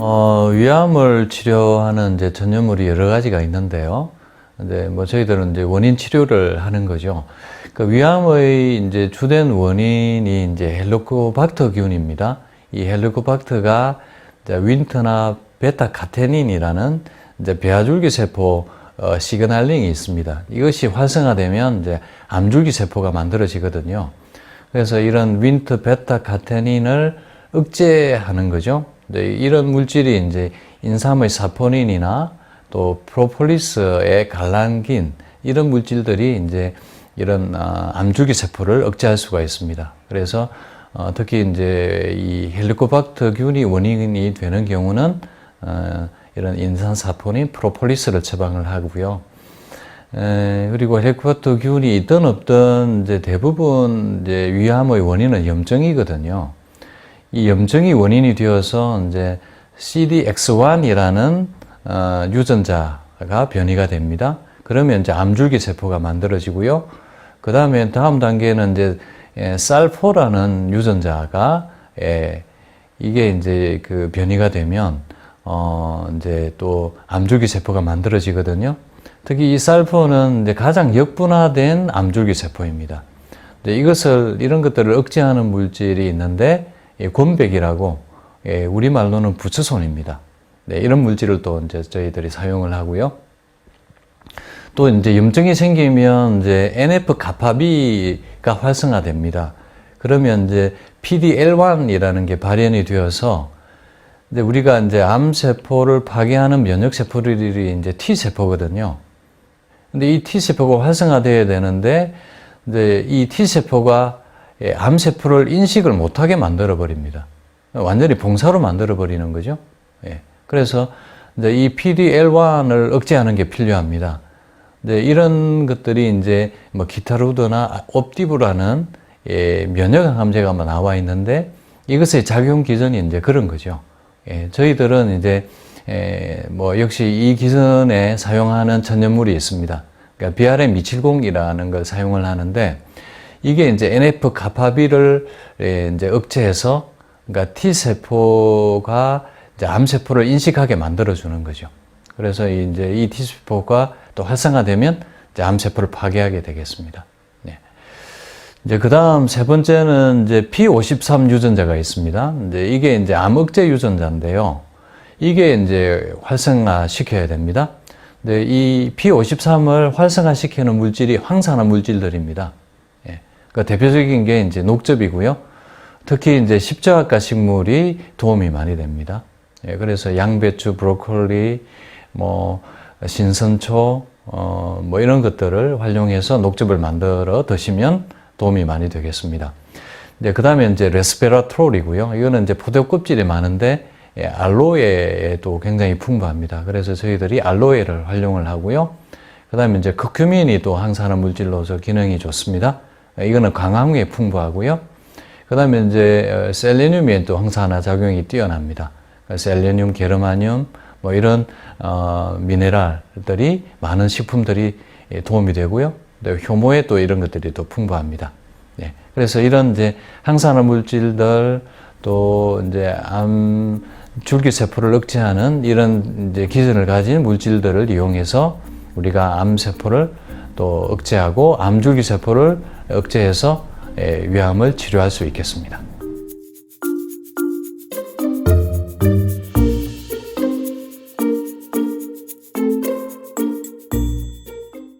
어, 위암을 치료하는 이제 전염물이 여러 가지가 있는데요. 근데 뭐 저희들은 이제 원인 치료를 하는 거죠. 그 위암의 이제 주된 원인이 이제 헬리코박터 균입니다. 이 헬리코박터가 이제 윈터나 베타 카테닌이라는 이제 배아줄기 세포 어, 시그널링이 있습니다. 이것이 활성화되면 이제 암줄기 세포가 만들어지거든요. 그래서 이런 윈터 베타 카테닌을 억제하는 거죠. 네, 이런 물질이 이제 인삼의 사포닌이나 또 프로폴리스의 갈랑긴 이런 물질들이 이제 이런 아, 암줄기 세포를 억제할 수가 있습니다. 그래서 어, 특히 이제 이 헬리코박터균이 원인이 되는 경우는 어, 이런 인산 사포닌, 프로폴리스를 처방을 하고요. 에, 그리고 헬리코박터균이 있든 없든 이제 대부분 이제 위암의 원인은 염증이거든요. 이 염증이 원인이 되어서 이제 CDX1이라는 어, 유전자가 변이가 됩니다. 그러면 이제 암줄기 세포가 만들어지고요. 그 다음에 다음 단계는 이제 에, 쌀포라는 유전자가 에, 이게 이제 그 변이가 되면 어 이제 또 암줄기 세포가 만들어지거든요. 특히 이 쌀포는 이제 가장 역분화된 암줄기 세포입니다. 이것을 이런 것들을 억제하는 물질이 있는데 이 곤백이라고 예, 우리 말로는 부추손입니다. 네, 이런 물질을 또 이제 저희들이 사용을 하고요. 또 이제 염증이 생기면 이제 NF 가파비가 활성화됩니다. 그러면 이제 PD-L1이라는 게 발현이 되어서 이제 우리가 이제 암 세포를 파괴하는 면역 세포들이 이제 T 세포거든요. 근데 이 T 세포가 활성화돼야 되는데 이제 이 T 세포가 예, 암 세포를 인식을 못하게 만들어 버립니다. 완전히 봉사로 만들어 버리는 거죠. 예. 그래서 이제 이 PD-L1을 억제하는 게 필요합니다. 네, 이런 것들이 이제 뭐 기타루드나 옵티브라는 예, 면역 항암제가 뭐 나와 있는데 이것의 작용 기전이 이제 그런 거죠. 예, 저희들은 이제 예, 뭐 역시 이 기전에 사용하는 천연물이 있습니다. 그러니까 BRM270이라는 걸 사용을 하는데 이게 이제 NF 가파비를 예, 이제 억제해서 그러니까 T 세포가 이제 암 세포를 인식하게 만들어 주는 거죠. 그래서 이제 이 T 세포가 또 활성화되면 이제 암 세포를 파괴하게 되겠습니다. 네. 이제 그 다음 세 번째는 이제 P53 유전자가 있습니다. 이제 이게 이제 암 억제 유전자인데요. 이게 이제 활성화 시켜야 됩니다. 근데 이 P53을 활성화 시키는 물질이 황산화 물질들입니다. 예. 그 대표적인 게 이제 녹즙이고요. 특히 이제 십자가 식물이 도움이 많이 됩니다. 예. 그래서 양배추, 브로콜리, 뭐 신선초, 어, 뭐 이런 것들을 활용해서 녹즙을 만들어 드시면 도움이 많이 되겠습니다. 이제 그 다음에 이제 레스페라트롤이고요. 이거는 이제 포도 껍질이 많은데 예, 알로에에도 굉장히 풍부합니다. 그래서 저희들이 알로에를 활용을 하고요. 그 다음에 이제 커큐민이 또 항산화 물질로서 기능이 좋습니다. 예, 이거는 광합에 풍부하고요. 그 다음에 이제 어, 셀레늄이 또 항산화 작용이 뛰어납니다. 셀레늄, 게르마늄, 뭐 이런 어, 미네랄들이 많은 식품들이 예, 도움이 되고요. 효모에 또 이런 것들이 또 풍부합니다. 네. 그래서 이런 이제 항산화 물질들 또 이제 암 줄기 세포를 억제하는 이런 이제 기전을 가진 물질들을 이용해서 우리가 암 세포를 또 억제하고 암 줄기 세포를 억제해서 예, 위암을 치료할 수 있겠습니다.